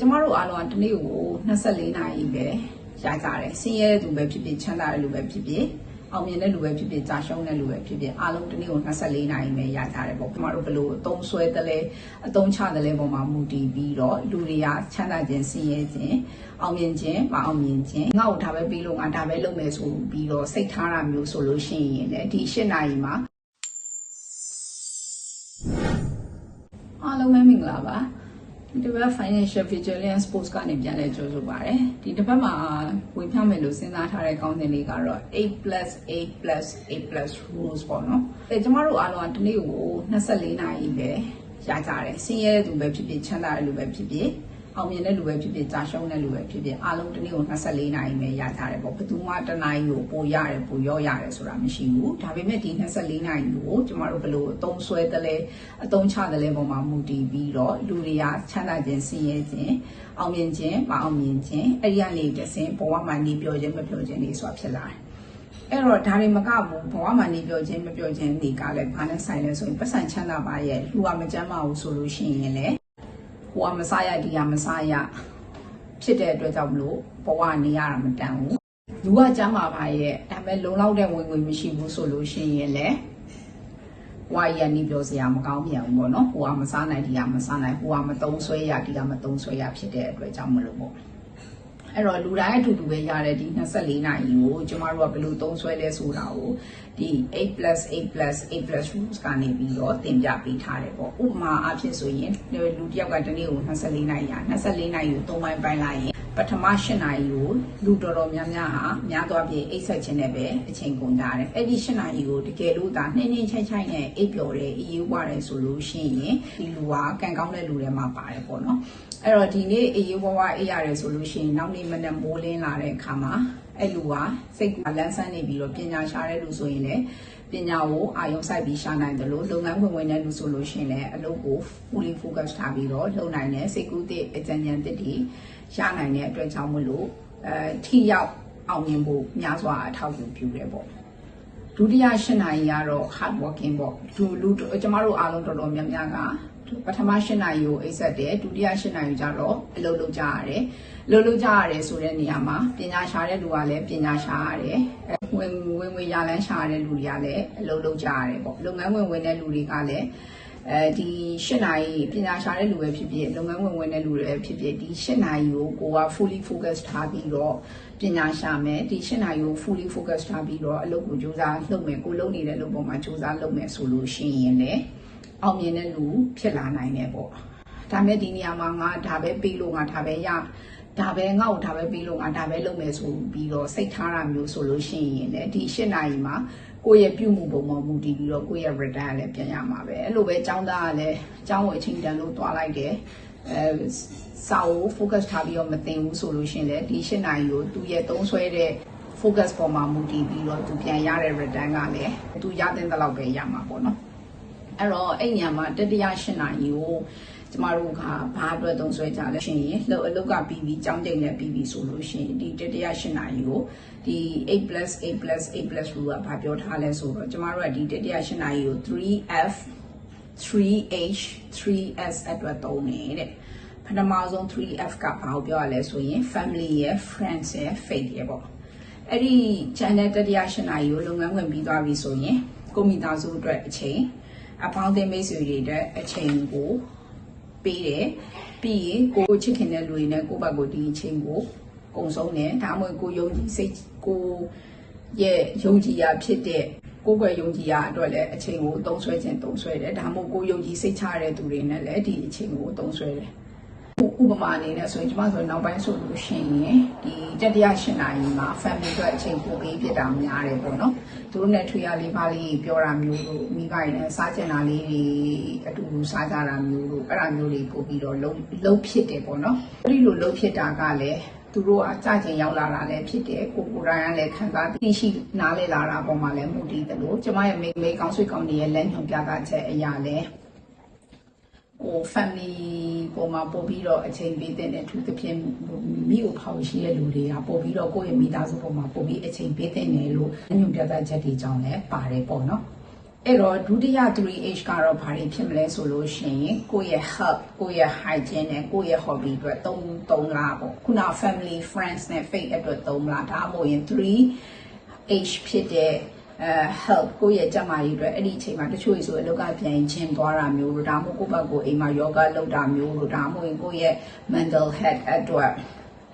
ကျမတို့အားလုံးကတစ်နေ့ကို24နာရီပဲရကြတယ်ဆင်းရဲတဲ့သူပဲဖြစ်ဖြစ်ချမ်းသာတဲ့လူပဲဖြစ်ဖြစ်အောင်မြင်တဲ့လူပဲဖြစ်ဖြစ်ကြာရှုံးတဲ့လူပဲဖြစ်ဖြစ်အားလုံးတစ်နေ့ကို24နာရီပဲရကြတယ်ပေါ့ကျမတို့ဘယ်လိုအသုံးဆွဲတယ်လဲအသုံးချတယ်လဲပုံမှာမူတည်ပြီးတော့လူတွေကချမ်းသာခြင်းဆင်းရဲခြင်းအောင်မြင်ခြင်းမအောင်မြင်ခြင်းငါ့ကိုဒါပဲပြီးလို့ငါဒါပဲလုပ်မယ်ဆိုပြီးတော့စိတ်ထားတာမျိုးဆိုလို့ရှိရင်လည်းဒီ၈နာရီမှာအားလုံးပဲမင်္ဂလာပါ ဒီတစ်ပတ် financial vigilance post ကနေပြန်လဲကြိုဆိုပါရစေဒီတစ်ပတ်မှာဝင်ဖြမယ်လို့စဉ်းစားထားတဲ့ကောင်းတဲ့လေးကတော့8 8 8 rules ပေါ့နော်အဲကျမတို့အားလုံးကဒီနေ့ကို24နာရီပဲရကြတယ်ဆင်းရဲတဲ့သူပဲဖြစ်ဖြစ်ချမ်းသာတဲ့လူပဲဖြစ်ဖြစ် အောင်မြင်တဲ့လူပဲဖြစ်ဖြစ်ကြာရှုံးတဲ့လူပဲဖြစ်ဖြစ်အားလုံးဒီနေ့ကို24နာရီပဲရကြတယ်ပေါ့ဘယ်သူမှတစ်နာရီကိုပိုရတယ်ပိုရောရတယ်ဆိုတာမရှိဘူးဒါပေမဲ့ဒီ24နာရီကိုကျမတို့ဘယ်လိုအသုံးဆွဲတယ်လဲအသုံးချတယ်လဲပုံမှာမူတည်ပြီးတော့လူတွေကချမ်းသာခြင်းဆင်းရဲခြင်းအောင်မြင်ခြင်းမအောင်မြင်ခြင်းအဲ့ဒီကနေတစ်ဆင့်ဘဝမှာနေပြောခြင်းမပြောခြင်းတွေဆိုတာဖြစ်လာတယ်အဲ့တော့ဒါတွေမကဘူးဘဝမှာနေပြောခြင်းမပြောခြင်းတွေကလည်းဘာနဲ့ဆိုင်လဲဆိုရင်ပတ်စံချမ်းသာပါရဲ့လူကမကြမ်းပါဘူးဆိုလို့ရှိရင်လည်း ဟိုကမစားရဒီကမစားရဖြစ်တဲ့အတွက်ကြောင့်မလို့ဘဝနေရတာမတန်ဘူးလူကကြမ်းပါပါရဲ့ဒါပေမဲ့လုံလောက်တဲ့ဝင်ငွေမရှိဘူးဆိုလို့ရှိရင်လည်းဝါရနီပြောစရာမကောင်းပြန်ဘူးပေါ့နော်ဟိုကမစားနိုင်ဒီကမစားနိုင်ဟိုကမတုံးဆွဲရဒီကမတုံးဆွဲရဖြစ်တဲ့အတွက်ကြောင့်မလို့ပေါ့ အဲ့တော့လူတိုင်းအတူတူပဲရတဲ့ဒီ24နာရီကိုကျမတို့ကဘယ်လိုသုံးဆွဲလဲဆိုတာကိုဒီ8 8 8 rules ကနေပြီးတော့သင်ပြပေးထားတယ်ပေါ့ဥပမာအဖြစ်ဆိုရင်လူတစ်ယောက်ကတနေ့ကို24နာရီရ24နာရီကို3ပိုင်းပိုင်းလိုက်ရင်ပထမ8နာရီကိုလူတော်တော်များများဟာများသောအားဖြင့်အိတ်ဆက်ခြင်းနဲ့ပဲအချိန်ကုန်ကြတယ်အဲ့ဒီ8နာရီကိုတကယ်လို့ဒါနှင်းနှင်းချိုက်ချိုက်နဲ့အိတ်ပျော်တယ်အေးအေးဝတယ်ဆိုလို့ရှိရင်ဒီလူကကံကောင်းတဲ့လူတွေမှာပါတယ်ပေါ့နော် အဲ့တော့ဒီနေ့အေးအေးဝဝအေးရတယ်ဆိုလို့ရှိရင်နောက်နေ့မနေ့မိုးလင်းလာတဲ့အခါမှာအဲ့လူကစိတ်ကလန်းဆန်းနေပြီးတော့ပညာရှာတဲ့လူဆိုရင်လည်းပညာကိုအာရုံစိုက်ပြီးရှာနိုင်တယ်လို့လုပ်ငန်းဝင်ဝင်တဲ့လူဆိုလို့ရှိရင်လည်းအလုပ်ကို fully focus ထားပြီးတော့လုပ်နိုင်တယ်စိတ်ကူးတဲ့အကြံဉာဏ်တစ်တွေရနိုင်တဲ့အတွက်ကြောင့်မလို့အဲထိရောက်အောင်မြင်ဖို့များစွာအထောက်အကူပြုတယ်ပေါ့ဒုတိယ၈နာရီကတော့ hard working ပေါ့လူလူကျမတို့အားလုံးတော်တော်များများက ပထမ၈နာရီကိုအိပ်ဆက်တယ်ဒုတိယ၈နာရီကျတော့အလုပ်လုပ်ကြရတယ်အလုပ်လုပ်ကြရတယ်ဆိုတဲ့နေရာမှာပညာရှာတဲ့လူကလည်းပညာရှာရတယ်ဝင်ဝင်ဝင်ရလန်းရှာတဲ့လူတွေကလည်းအလုပ်လုပ်ကြရတယ်ပေါ့လုပ်ငန်းဝင်ဝင်တဲ့လူတွေကလည်းအဲဒီ၈နာရီပညာရှာတဲ့လူပဲဖြစ်ဖြစ်လုပ်ငန်းဝင်ဝင်တဲ့လူတွေပဲဖြစ်ဖြစ်ဒီ၈နာရီကိုကိုက fully focus ထားပြီးတော့ပညာရှာမယ်ဒီ၈နာရီကို fully focus ထားပြီးတော့အလုပ်ကိုစူးစမ်းလုပ်မယ်ကိုလုပ်နေတဲ့အလုပ်ပေါ်မှာစူးစမ်းလုပ်မယ်ဆိုလို့ရှိရင်လည်း အောင်မြင်တဲ့လူဖြစ်လာနိုင်တယ်ပေါ့ဒါမဲ့ဒီနေရာမှာငါဒါပဲပြီးလို့ငါဒါပဲရဒါပဲငါ့ကိုဒါပဲပြီးလို့ငါဒါပဲလုပ်မယ်ဆိုပြီးတော့စိတ်ထားတာမျိုးဆိုလို့ရှိရင်လည်းဒီ၈နာရီမှာကိုယ့်ရဲ့ပြုမှုပုံမှာမူတည်ပြီးတော့ကိုယ့်ရဲ့ return လည်းပြန်ရမှာပဲအဲ့လိုပဲចောင်းသားကလည်းចောင်းဝအချင်းတန်လို့တွားလိုက်တယ်အဲစာကို focus ထားပြီးတော့မသိဘူးဆိုလို့ရှိရင်လည်းဒီ၈နာရီကိုသူရဲ့သုံးဆွဲတဲ့ focus ပေါ်မှာမူတည်ပြီးတော့သူပြန်ရတဲ့ return ကလည်းသူရတဲ့လောက်ပဲရမှာပေါ့နော် အဲ့တော့အဲ့ညမှာတတိယ၈နာရီကိုကျမတို့ကဘာအတွက်သုံးဆွဲကြလဲရှင်ရင်လောက်အလုတ်ကပြီးပြီးကြောင်းတိတ်နဲ့ပြီးပြီးဆိုလို့ရှိရင်ဒီတတိယ၈နာရီကိုဒီ8 8 8 rule ကဘာပြောထားလဲဆိုတော့ကျမတို့ကဒီတတိယ၈နာရီကို 3F 3H 3S အတွက်သုံးနေတဲ့ပထမဆုံး 3F ကဘာကိုပြောရလဲဆိုရင် family ရယ် friends ရယ် faith ရယ်ပေါ့အဲ့ဒီ channel တတိယ၈နာရီကိုလုပ်ငန်းဝင်ပြီးသွားပြီဆိုရင်ကိုမိသားစုအတွက်အချိန် အပေါင်းအသင်းမိတ်ဆွေတွေအတွက်အချိန်ကိုပေးတယ်ပြီးရင်ကိုချစ်ခင်တဲ့လူတွေနဲ့ကိုယ့်ဘက်ကိုဒီအချိန်ကိုကုံဆုံးတယ်ဒါမှမဟုတ်ကိုယုံကြည်စိတ်ကိုရဲ့ယုံကြည်ရာဖြစ်တဲ့ကိုယ်ွယ်ယုံကြည်ရာအတွက်လည်းအချိန်ကိုသုံးဆွဲခြင်းသုံးဆွဲတယ်ဒါမှမဟုတ်ကိုယုံကြည်စိတ်ချတဲ့သူတွေနဲ့လည်းဒီအချိန်ကိုသုံးဆွဲတယ် ဥပမာအနေနဲ့ဆိုရင်ကျမဆိုနောက်ပိုင်းဆိုလို့ရှိရင်ဒီတတိယရှင်နာရီမှာ family အတွက်အချိန်ပိုပေးဖြစ်တာများတယ်ပေါ့နော်သူတို့နဲ့ထွေရလေးပါလေးပြောတာမျိုးတို့မိဘတွေနဲ့စားကျင်တာလေးတွေအတူတူစားကြတာမျိုးတို့အဲ့ဒါမျိုးတွေပို့ပြီးတော့လုံးလုံးဖြစ်တယ်ပေါ့နော်အဲ့ဒီလိုလုံးဖြစ်တာကလည်းသူတို့ကကြကျင်ရောက်လာတာလည်းဖြစ်တယ်ကိုကိုရိုင်းကလည်းခံစားသိရှိနားလည်လာတာပုံမှန်လည်းမူတည်တယ်လို့ကျမရဲ့မိမေကောင်းဆွေကောင်းနေရဲ့လက်ညွန်ပြတာချက်အရာလည်း ဟို family ပုံမှာပို့ပြီးတော့အချိန်ပေးတဲ့သူတစ်ဖြစ်မိကိုဖောက်ရှိတဲ့လူတွေကပို့ပြီးတော့ကိုယ့်ရဲ့မိသားစုပုံမှာပို့ပြီးအချိန်ပေးတဲ့နယ်လို့ညွန်ပြတာချက်တွေကြောင့်လည်းပါတယ်ပေါ့နော်အဲ့တော့ဒုတိယ 3H ကတော့ဘာတွေဖြစ်မလဲဆိုလို့ရှိရင်ကိုယ့်ရဲ့ health ကိုယ့်ရဲ့ hygiene နဲ့ကိုယ့်ရဲ့ hobby အတွက်သုံးသုံးလားပေါ့ခုန family friends နဲ့ faith အတွက်သုံးလားဒါမှမဟုတ်ရင် 3H ဖြစ်တဲ့ အဲ health ကိုယ့်ရဲ့ကျန်းမာရေးအတွက်အဲ့ဒီအချိန်မှာတချို့ဆိုအလောက်ကပြန်ရင်ဂျင်သွားတာမျိုးလို့ဒါမှမဟုတ်ကိုယ့်ဘက်ကိုအိမ်မှာယောဂလုပ်တာမျိုးလို့ဒါမှမဟုတ်ရင်ကိုယ့်ရဲ့ mental health အတွက်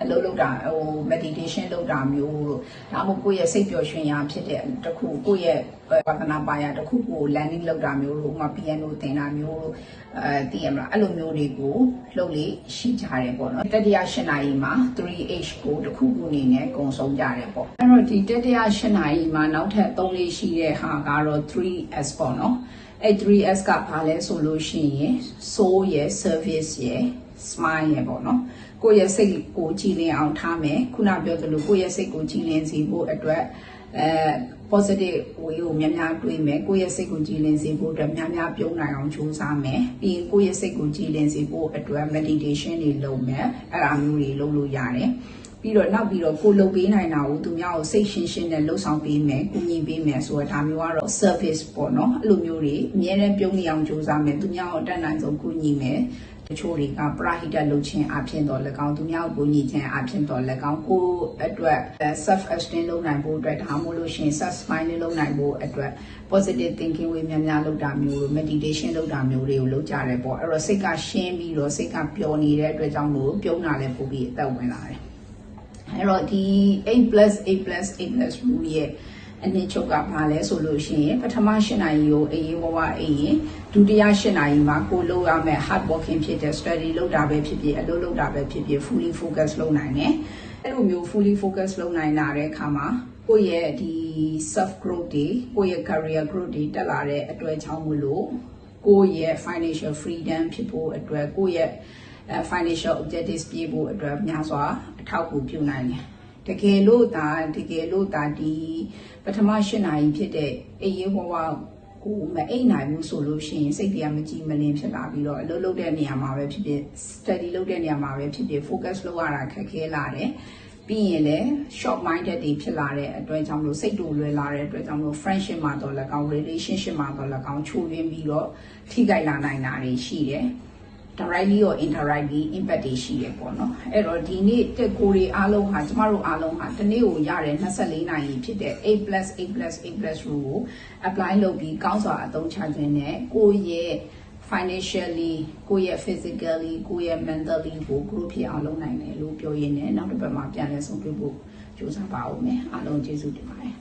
အလုပ်လုပ်တာဟို meditation လုပ်တာမျိုးလို့ဒါမှမဟုတ်ကိုယ့်ရဲ့စိတ်ပျော်ရွှင်ရာဖြစ်တဲ့တစ်ခုကိုယ့်ရဲ့ဝါသနာပါရာတစ်ခုကို landing လုပ်တာမျိုးလို့ဥပမာ piano သင်တာမျိုးလို့အဲတည်ရမလားအဲ့လိုမျိုးတွေကိုလုပ်လေရှိကြတယ်ပေါ့နော်တတိယ၈နာရီမှာ 3H ကိုတစ်ခုခုအနေနဲ့ကုံဆုံးကြတယ်ပေါ့အဲ့တော့ဒီတတိယ၈နာရီမှာနောက်ထပ်၃လေးရှိတဲ့ဟာကတော့ 3S ပေါ့နော်အဲ့ 3S ကဘာလဲဆိုလို့ရှိရင် soul ရယ် service ရယ် smile ရယ်ပေါ့နော် ကိုယ့်ရဲ့စိတ်ကိုကြည်လင်အောင်ထားမယ်ခုနပြောသလိုကိုယ့်ရဲ့စိတ်ကိုကြည်လင်စေဖို့အတွက်အဲ positive way ကိုများများတွေးမယ်ကိုယ့်ရဲ့စိတ်ကိုကြည်လင်စေဖို့အတွက်များများပြုံးနိုင်အောင်ကြိုးစားမယ်ပြီးရင်ကိုယ့်ရဲ့စိတ်ကိုကြည်လင်စေဖို့အတွက် meditation တွေလုပ်မယ်အဲ့ဒါမျိုးတွေလုပ်လို့ရတယ် ပြီးတော့နောက်ပြီးတော့ကိုလုပ်ပေးနိုင်တာကိုသူများကိုစိတ်ရှင်းရှင်းနဲ့လှုပ်ဆောင်ပေးမယ်၊ကူညီပေးမယ်ဆိုတော့ဒါမျိုးကတော့ service ပေါ့နော်အဲ့လိုမျိုးတွေအများနဲ့ပြုံးနေအောင်ကြိုးစားမယ်သူများကိုအတတ်နိုင်ဆုံးကူညီမယ်တချို့တွေကပရာဟိတလုပ်ခြင်းအဖြစ်တော့၎င်းသူများကိုညီခြင်းအဖြစ်တော့၎င်းကိုအတွက် self esteem လုပ်နိုင်ဖို့အတွက်ဒါမှမဟုတ်လို့ရှိရင် self smile လုပ်နိုင်ဖို့အတွက် positive thinking ဝေများများလုပ်တာမျိုးလို့ meditation လုပ်တာမျိုးတွေကိုလုပ်ကြတယ်ပေါ့အဲ့တော့စိတ်ကရှင်းပြီးတော့စိတ်ကပျော်နေတဲ့အတွက်ကြောင့်မို့ပြုံးတာလည်းပိုပြီးအသက်ဝင်လာတယ် အဲ့တော့ဒီ8 8 8 rule ရဲ့အနည်းချုပ်ကဘာလဲဆိုလို့ရှိရင်ပထမ၈နာရီကိုအေးအေးဝဝအေးရင်ဒုတိယ၈နာရီမှာကိုလုပ်ရမယ့် hard working ဖြစ်တဲ့ study လုပ်တာပဲဖြစ်ဖြစ်အလုပ်လုပ်တာပဲဖြစ်ဖြစ် fully focus လုပ်နိုင်တယ်အဲ့လိုမျိုး fully focus လုပ်နိုင်လာတဲ့အခါမှာကိုယ့်ရဲ့ဒီ self growth တွေကိုယ့်ရဲ့ career growth တွေတက်လာတဲ့အတွက်ကြောင့်မလို့ကိုယ့်ရဲ့ financial freedom ဖြစ်ဖို့အတွက်ကိုယ့်ရဲ့ financial objectives ပြည့်ဖို့အတွက်များစွာအထောက်အကူပြုနိုင်တယ်တကယ်လို့ဒါတကယ်လို့ဒါဒီပထမ၈နာရီဖြစ်တဲ့အေးရေးဝဝကိုမအိတ်နိုင်ဘူးဆိုလို့ရှိရင်စိတ်တွေကမကြည်မလင်ဖြစ်လာပြီးတော့အလုပ်လုပ်တဲ့နေရာမှာပဲဖြစ်ဖြစ် study လုပ်တဲ့နေရာမှာပဲဖြစ်ဖြစ် focus လုပ်ရတာခက်ခဲလာတယ်ပြီးရင်လည်း short minded တွေဖြစ်လာတဲ့အတွက်ကြောင့်မလို့စိတ်တူလွယ်လာတဲ့အတွက်ကြောင့်မလို့ friendship မှာတော့လည်းကောင်း relationship မှာတော့လည်းကောင်းချိုးရင်းပြီးတော့ထိခိုက်လာနိုင်တာတွေရှိတယ် directly or indirectly impact တွေရှိတယ်ပေါ့နော်အဲ့တော့ဒီနေ့တက်ကိုတွေအားလုံးဟာကျမတို့အားလုံးဟာတစ်နေ့ကိုရတဲ့24နာရီဖြစ်တဲ့8 8 8 rule ကို apply လုပ်ပြီးကောင်းစွာအသုံးချခြင်းနဲ့ကိုယ့်ရဲ့ financially ကိုယ့်ရဲ့ physically ကိုယ့်ရဲ့ mentally ကို group ဖြစ်အောင်လုပ်နိုင်တယ်လို့ပြောရင်းနဲ့နောက်တစ်ပတ်မှာပြန်လည်ဆုံးတွေ့ဖို့ကြိုးစားပါဦးမယ်အားလုံးကျေးဇူးတင်ပါတယ်